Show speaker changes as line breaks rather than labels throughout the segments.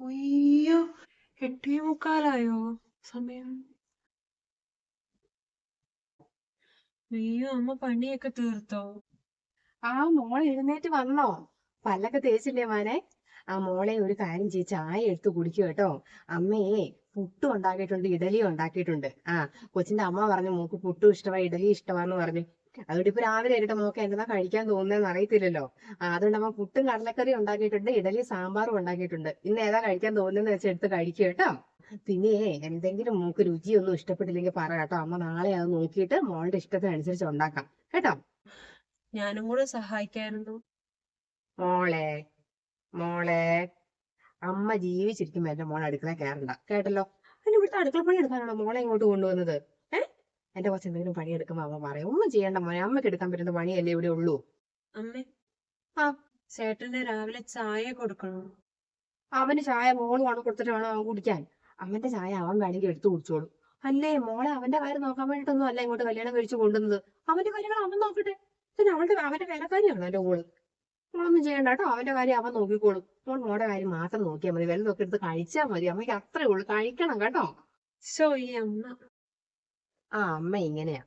അയ്യോ എട്ടേ മുക്കാലായോ? സമയം. അയ്യോ അമ്മ പണിയൊക്കെ തീർത്തോ?
ആ മോൾ എഴുന്നേറ്റ് വന്നോ? പല്ലൊക്കെ തേച്ചില്ലേ മോനെ? ആ മോളെ ഒരു കാര്യം ചെയ്ത് ചായ എടുത്ത് കുടിക്കുക കേട്ടോ. അമ്മയെ പുട്ടും ഉണ്ടാക്കിയിട്ടുണ്ട് ഇഡലിയും ഉണ്ടാക്കിയിട്ടുണ്ട്. ആ കൊച്ചിന്റെ അമ്മ പറഞ്ഞു മോക്ക് പുട്ടും ഇഷ്ടമായി ഇഡലി ഇഷ്ടമാന്ന് പറഞ്ഞു. അതുകൊണ്ട് ഇപ്പൊ രാവിലെ ആയിട്ട് മോക്ക് എന്താ കഴിക്കാൻ തോന്നുന്നതെന്ന് അറിയത്തില്ലല്ലോ. അതുകൊണ്ട് അമ്മ പുട്ടും കടലക്കറി ഉണ്ടാക്കിയിട്ടുണ്ട് ഇഡലി സാമ്പാറും ഉണ്ടാക്കിയിട്ടുണ്ട്. ഇന്ന് ഏതാ കഴിക്കാൻ തോന്നുന്നതെന്ന് വെച്ചാൽ എടുത്ത് കഴിക്കുക കേട്ടോ. പിന്നെ എന്തെങ്കിലും മോക്ക് രുചിയൊന്നും ഇഷ്ടപ്പെട്ടില്ലെങ്കിൽ പറ കേട്ടോ. അമ്മ നാളെ അത് നോക്കിയിട്ട് മോളുടെ ഇഷ്ടത്തിനനുസരിച്ച് ഉണ്ടാക്കാം. കേട്ടോ?
ഞാനും കൂടെ സഹായിക്കായിരുന്നു.
മോളെ മോളെ അമ്മ ജീവിച്ചിരിക്കുമ്പോ എന്റെ മോളെ അടുക്കള കയറണ്ട കേട്ടല്ലോ? അതിന് ഇവിടുത്തെ അടുക്കള പണി എടുക്കാനാണോ മോളെ ഇങ്ങോട്ട് കൊണ്ടുവന്നത്? ഏ? എന്റെ കുറച്ച് എന്തെങ്കിലും പണി എടുക്കുമ്പോ അമ്മ പറയും ഒന്നും ചെയ്യണ്ട മോനെ അമ്മയ്ക്ക് എടുക്കാൻ പറ്റുന്ന പണിയല്ലേ ഇവിടെ ഉള്ളൂ.
അമ്മേ
ആ.
ചേട്ടന് രാവിലെ ചായ കൊടുക്കണോ.
അവന് ചായ മോൾ വേണം കൊടുത്തിട്ട് വേണം അവൻ കുടിക്കാൻ. അവന്റെ ചായ അവൻ വേണമെങ്കിൽ എടുത്തു കുടിച്ചോളൂ. അല്ലേ മോളെ അവന്റെ കാര്യം നോക്കാൻ വേണ്ടിട്ടൊന്നും അല്ല ഇങ്ങോട്ട് കല്യാണം കഴിച്ചു കൊണ്ടുവന്നത്. അവന്റെ കാര്യങ്ങൾ അവൻ നോക്കട്ടെ. പിന്നെ അവളുടെ അവന്റെ വേലക്കാരിയാണോ എന്റെ മോൾ? മോളൊന്നും ചെയ്യണ്ട കേട്ടോ. അവന്റെ കാര്യം അവൻ നോക്കിക്കോളും. മോൾ മോളുടെ കാര്യം മാത്രം നോക്കിയാൽ മതി. വെല്ലതൊക്കെ എടുത്ത് കഴിച്ചാൽ മതി. അമ്മയ്ക്ക് അത്രേ ഉള്ളൂ. കഴിക്കണം കേട്ടോ.
ശോ ഈ അമ്മ.
ആ അമ്മ ഇങ്ങനെയാ.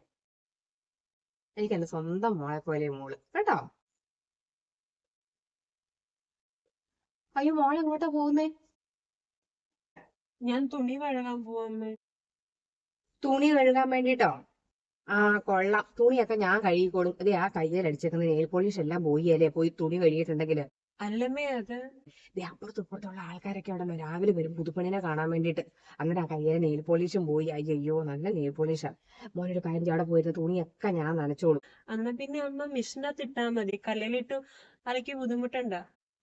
എനിക്ക് എന്റെ സ്വന്തം മോളെ പോലെ മോൾ. കേട്ടോ? അയ്യോ മോൾ എങ്ങോട്ടാ പോകുന്നേ?
ഞാൻ തുണി കഴുകാൻ പോവാമ്മേ
തുണി കഴുകാൻ വേണ്ടിട്ടോ? ആ കൊള്ളാം. തുണിയൊക്കെ ഞാൻ കഴുകിക്കോളും. അതെ ആ കയ്യിൽ അടിച്ചേക്കുന്ന നെയിൽ പോളിഷ് എല്ലാം പോയി അല്ലേ പോയി തുണി കഴുകിയിട്ടുണ്ടെങ്കിൽ
അല്ലമ്മേ അത്?
അപ്പുറത്തും ഇപ്പുറത്തുള്ള ആൾക്കാരൊക്കെ അവിടെ രാവിലെ വരും പുതുപ്പണിനെ കാണാൻ വേണ്ടിയിട്ട്. അങ്ങനെ ആ കയ്യിലെ നെയിൽ പോളിഷും പോയി. അയ്യോ നല്ല നെയിൽ പോളിഷാ. മോനൊരു കാര്യം അവിടെ പോയിരുന്ന തുണിയൊക്കെ ഞാൻ നനച്ചോളും.
അന്ന പിന്നെ അമ്മ മിഷനകത്ത് ഇട്ടാ മതി. കല്ലിലിട്ട് അലക്കി ബുദ്ധിമുട്ടണ്ട.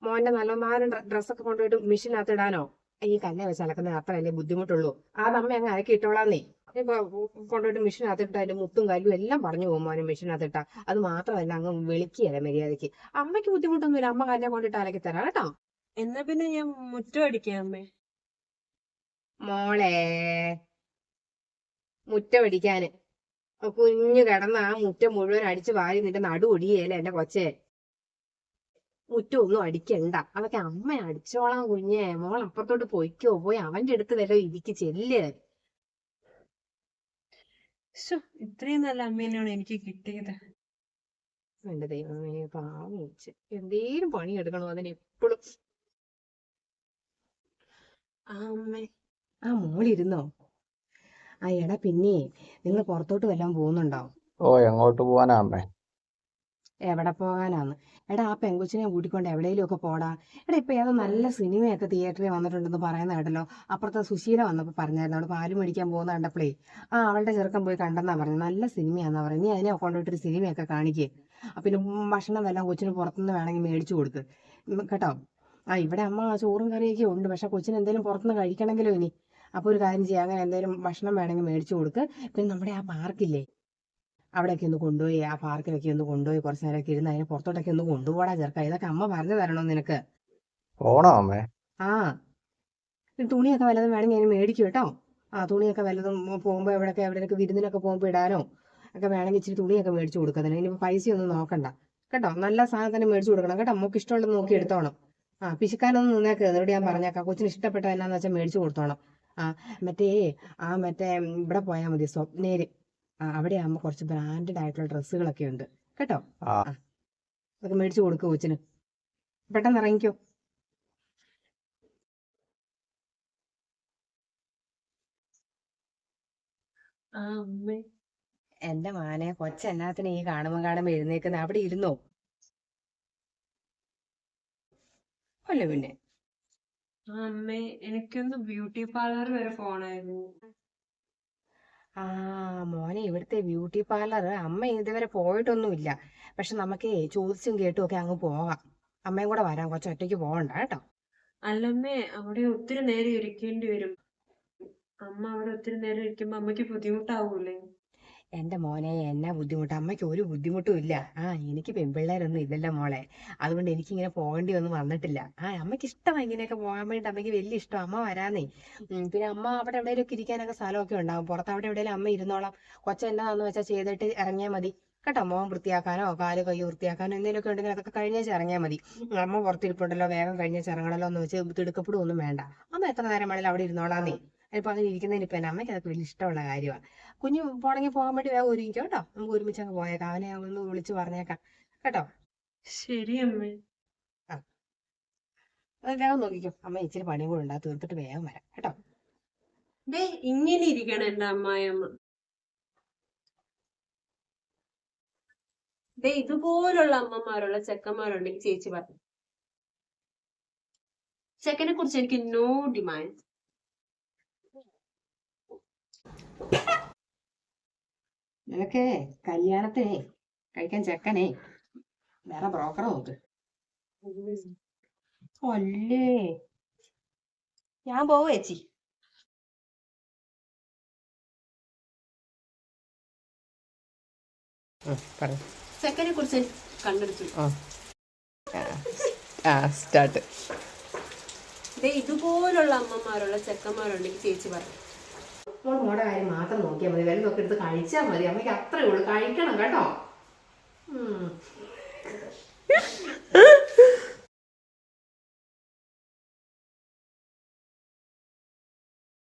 മോന്റെ നല്ലമാരും ഡ്രസ്സൊക്കെ കൊണ്ടുപോയിട്ട് മെഷീനകത്ത് ഇടാനോ? ഈ കല്ലേ വെച്ച് അലക്കുന്നത് അത്രയല്ലേ ബുദ്ധിമുട്ടുള്ളൂ. ആ നമ്മ അങ്ങ് അലക്കി ഇട്ടോളാന്നേ കൊണ്ടുപോയിട്ട് മെഷീനകത്ത് ഇട്ട് അതിന്റെ മുത്തും കല്ലും എല്ലാം പറഞ്ഞു പോകും മോനെ മെഷീനകത്ത് ഇട്ടാ അത് മാത്രമല്ല അങ്ങ് വിളിക്കുകയല്ല മര്യാദയ്ക്ക്. അമ്മയ്ക്ക് ബുദ്ധിമുട്ടൊന്നുമില്ല അമ്മ കല്ലെ കൊണ്ടിട്ട് അലക്കി തരാം കേട്ടോ.
എന്നാ പിന്നെ ഞാൻ മുറ്റം അടിക്കാം അമ്മേ.
മോളെ മുറ്റമടിക്കാന് അടിക്കാന്. കുഞ്ഞു കിടന്ന ആ മുറ്റം മുഴുവൻ അടിച്ച് വാരി നിന്റെ നടു ഒടിയേല എന്റെ കൊച്ചെ. മുറ്റം ഒന്നും അടിക്കണ്ട. അതൊക്കെ അമ്മ അടിച്ചോളാം കുഞ്ഞെ. മോൾ അപ്പുറത്തോട്ട് പൊയ്ക്കോ. പോയി അവന്റെ അടുത്ത് വല്ലോ ഇരിക്ക് ചെല്ല്.
ശോ ഇത്രയും നല്ല അമ്മേനെയാണ് എനിക്ക് കിട്ടിയത്.
എന്റെ ദൈവമേ പാവം വെച്ച് എന്തേലും പണി എടുക്കണോ അതിന് എപ്പോഴും
ആ അമ്മേ.
ആ മോളിരുന്നോ ആ എടാ പിന്നെ നിങ്ങൾ പുറത്തോട്ട് വല്ലതും പോകുന്നുണ്ടോ?
ഓ എങ്ങോട്ട് പോവാനാ അമ്മേ?
എവിടെ പോകാനാന്ന്. എടാ ആ പെങ്കൊച്ചിനെ കൂട്ടിക്കൊണ്ട് എവിടെയെങ്കിലും ഒക്കെ പോടാ. എടാ ഇപ്പൊ ഏതോ നല്ല സിനിമയൊക്കെ തിയേറ്ററിൽ വന്നിട്ടുണ്ടെന്ന് പറയുന്ന കേട്ടല്ലോ. അപ്പുറത്തെ സുശീല വന്നപ്പോ പറഞ്ഞായിരുന്നു അവിടെ പാൽ മേടിക്കാൻ പോകുന്ന കണ്ടപ്പോഴേ ആ അവളുടെ ചെറുക്കൻ പോയി കണ്ടെന്നാ പറഞ്ഞു നല്ല സിനിമയാന്നാ പറഞ്ഞു നീ അതിനെ കൊണ്ടുപോയിട്ടൊരു സിനിമയൊക്കെ കാണിക്കേ. പിന്നെ ഉം ഭക്ഷണം എല്ലാം കൊച്ചിന് പുറത്തുനിന്ന് വേണമെങ്കിൽ മേടിച്ചു കൊടുക്ക്. കേട്ടോ? ആ ഇവിടെ അമ്മ ചോറും കറിയൊക്കെ ഉണ്ട്. പക്ഷെ കൊച്ചിന് എന്തെങ്കിലും പുറത്തുനിന്ന് കഴിക്കണമെങ്കിലോ ഇനി? അപ്പൊ ഒരു കാര്യം ചെയ്യാം. അങ്ങനെ എന്തെങ്കിലും ഭക്ഷണം വേണമെങ്കിൽ മേടിച്ചു കൊടുക്ക്. പിന്നെ നമ്മുടെ ആ പാർക്കില്ലേ? അവിടെയൊക്കെ ഒന്ന് കൊണ്ടുപോയി ആ പാർക്കിലൊക്കെ ഒന്ന് കൊണ്ടുപോയി കുറച്ച് നേരമൊക്കെ ഇരുന്ന് അതിനെ പുറത്തോട്ടൊക്കെ ഒന്ന് കൊണ്ടുപോടാ ചെറുക്ക ഇതൊക്കെ അമ്മ പറഞ്ഞു തരണോ നിനക്ക്?
പോണോ അമ്മേ?
ആ. തുണിയൊക്കെ വല്ലതും വേണമെങ്കിൽ അതിന് മേടിക്കും കേട്ടോ. ആ തുണിയൊക്കെ വല്ലതും പോകുമ്പോൾ എവിടെയൊക്കെ എവിടെയൊക്കെ വിരുന്നിനൊക്കെ പോകുമ്പോൾ ഇടാനോ ഒക്കെ വേണമെങ്കിൽ ഇച്ചിരി തുണിയൊക്കെ മേടിച്ചു കൊടുക്കുന്നതിന് പൈസ ഒന്നും നോക്കണ്ട. കേട്ടോ നല്ല സാധനം തന്നെ മേടിച്ചു കൊടുക്കണം. കേട്ടോ നമുക്ക് ഇഷ്ടമുള്ളത് നോക്കി എടുത്തോണം. ആ പിശുക്കാനൊന്നും നിന്നേക്ക് എന്നോട് ഞാൻ പറഞ്ഞേക്കാം. കൊച്ചിന് ഇഷ്ടപ്പെട്ട എന്നാന്ന് വെച്ചാൽ മേടിച്ചു കൊടുത്തോണം. ആ മറ്റേ ആ മറ്റേ ഇവിടെ പോയാൽ മതി. സ്വപ്നേര് അവിടെ ആകുമ്പോൾ കുറച്ച് ബ്രാൻഡഡ് ആയിട്ടുള്ള ഡ്രസ്സുകളൊക്കെ ഉണ്ട്. കേട്ടോ? അതൊക്കെ മേടിച്ചു കൊടുക്കുക കൊച്ചിന്. പെട്ടെന്ന് ഇറങ്ങിക്കോ. എന്റെ മാനെ കൊച്ചെന്നാത്തിന് ഈ കാണുമ്പോ കാണുമ്പോ എഴുന്നേക്കുന്ന? അവിടെ ഇരുന്നോ? അല്ല പിന്നെ.
അമ്മേ എനിക്കൊന്ന് ബ്യൂട്ടി പാർലർ വരെ പോണായിരുന്നു.
ആ മോനെ ഇവിടുത്തെ ബ്യൂട്ടി പാർലർ അമ്മ ഇതുവരെ പോയിട്ടൊന്നുമില്ല. പക്ഷെ നമുക്ക് ചോദിച്ചും കേട്ടും ഒക്കെ അങ്ങ് പോകാം അമ്മയും കൂടെ വരാം. കൊച്ചു ഒറ്റയ്ക്ക് പോകണ്ട കേട്ടോ.
അല്ലമ്മേ അവിടെ ഒത്തിരി നേരം ഇരിക്കേണ്ടി വരും. അമ്മ അവിടെ ഒത്തിരി നേരം ഇരിക്കുമ്പോ അമ്മയ്ക്ക് ബുദ്ധിമുട്ടാവൂലേ
എന്റെ മോനെ എന്നാ ബുദ്ധിമുട്ട്? അമ്മയ്ക്ക് ഒരു ബുദ്ധിമുട്ടും ഇല്ല. ആ എനിക്ക് പെൺപിള്ളേരൊന്നും ഇല്ലല്ലോ മോളെ. അതുകൊണ്ട് എനിക്ക് ഇങ്ങനെ പോകേണ്ടി ഒന്നും വന്നിട്ടില്ല. ആ അമ്മയ്ക്ക് ഇഷ്ടമാണ് ഇങ്ങനെയൊക്കെ പോകാൻ വേണ്ടി അമ്മയ്ക്ക് വലിയ ഇഷ്ടം. അമ്മ വരാന്നേ. പിന്നെ അമ്മ അവിടെ എവിടെയെങ്കിലും ഇരിക്കാനൊക്കെ സ്ഥലമൊക്കെ ഉണ്ടാവും. പുറത്ത് അവിടെ എവിടെയെങ്കിലും അമ്മ ഇരുന്നോളാം. കൊച്ച എന്നാന്ന് വെച്ചാൽ ചെയ്തിട്ട് ഇറങ്ങിയാൽ മതി. കേട്ടോ മോൻ വൃത്തിയാക്കാനോ കാൽ കൈ വൃത്തിയാക്കാനോ എന്തെങ്കിലുമൊക്കെ ഉണ്ടെങ്കിൽ അതൊക്കെ കഴിഞ്ഞേച്ച് ഇറങ്ങിയാൽ മതി. അമ്മ പുറത്തിരിപ്പുണ്ടല്ലോ വേഗം കഴിഞ്ഞേച്ച് ഇറങ്ങണല്ലോ എന്ന് വെച്ച് തിടുക്കപ്പെടുകയൊന്നും വേണ്ട. അമ്മ എത്ര നേരം വേണേലും അവിടെ ഇരുന്നോളാന്നേ. ഇപ്പൊ അങ്ങനെ ഇരിക്കുന്നതിന് ഇപ്പൊ അമ്മയ്ക്ക് അതൊക്കെ വലിയ ഇഷ്ടമുള്ള കാര്യമാണ് കുഞ്ഞു പോണെങ്കിൽ പോകാൻ വേണ്ടി വേഗം ഒരുങ്ങിക്കോ കേട്ടോ. നമുക്ക് ഒരുമിച്ച് അങ്ങ് പോയേക്കാം. അവനെ ഒന്ന് വിളിച്ച് പറഞ്ഞേക്കാം. കേട്ടോ?
ശരി അമ്മേ.
അത് വേഗം നോക്കിക്കോ. അമ്മ ഇച്ചിരി പണിയും കൂടെ ഉണ്ടാ. തീർത്തിട്ട് വേഗം വരാം. കേട്ടോ?
ദേ ഇങ്ങനെ ഇരിക്കണം എന്റെ അമ്മായിയമ്മ. ദേ ഇതുപോലുള്ള അമ്മമാരുള്ള ചെക്കന്മാരുണ്ടെങ്കിൽ ചേച്ചി പറഞ്ഞു ചെക്കനെ കുറിച്ച് എനിക്ക് നോ ഡിമാൻഡ്
നിനക്ക് കല്യാണത്തിനെ കഴിക്കാൻ ചെക്കനെ വേറെ ബ്രോക്കറെ നോക്ക്. അല്ലേ? ഞാൻ പോവു ചേച്ചി.
ചെക്കനെ കുറിച്ച് കണ്ടെടുത്തു
സ്റ്റാർട്ട്
ഇതുപോലുള്ള അമ്മമാരുള്ള ചെക്കന്മാരുണ്ടെങ്കിൽ ചേച്ചി പറഞ്ഞു
മോൾ മോടെ കാര്യം മാത്രം നോക്കിയാൽ മതി. വലുതൊക്കെ എടുത്ത് കഴിച്ചാൽ മതി. അമ്മയ്ക്ക് അത്രയേ ഉള്ളൂ. കഴിക്കണം കേട്ടോ.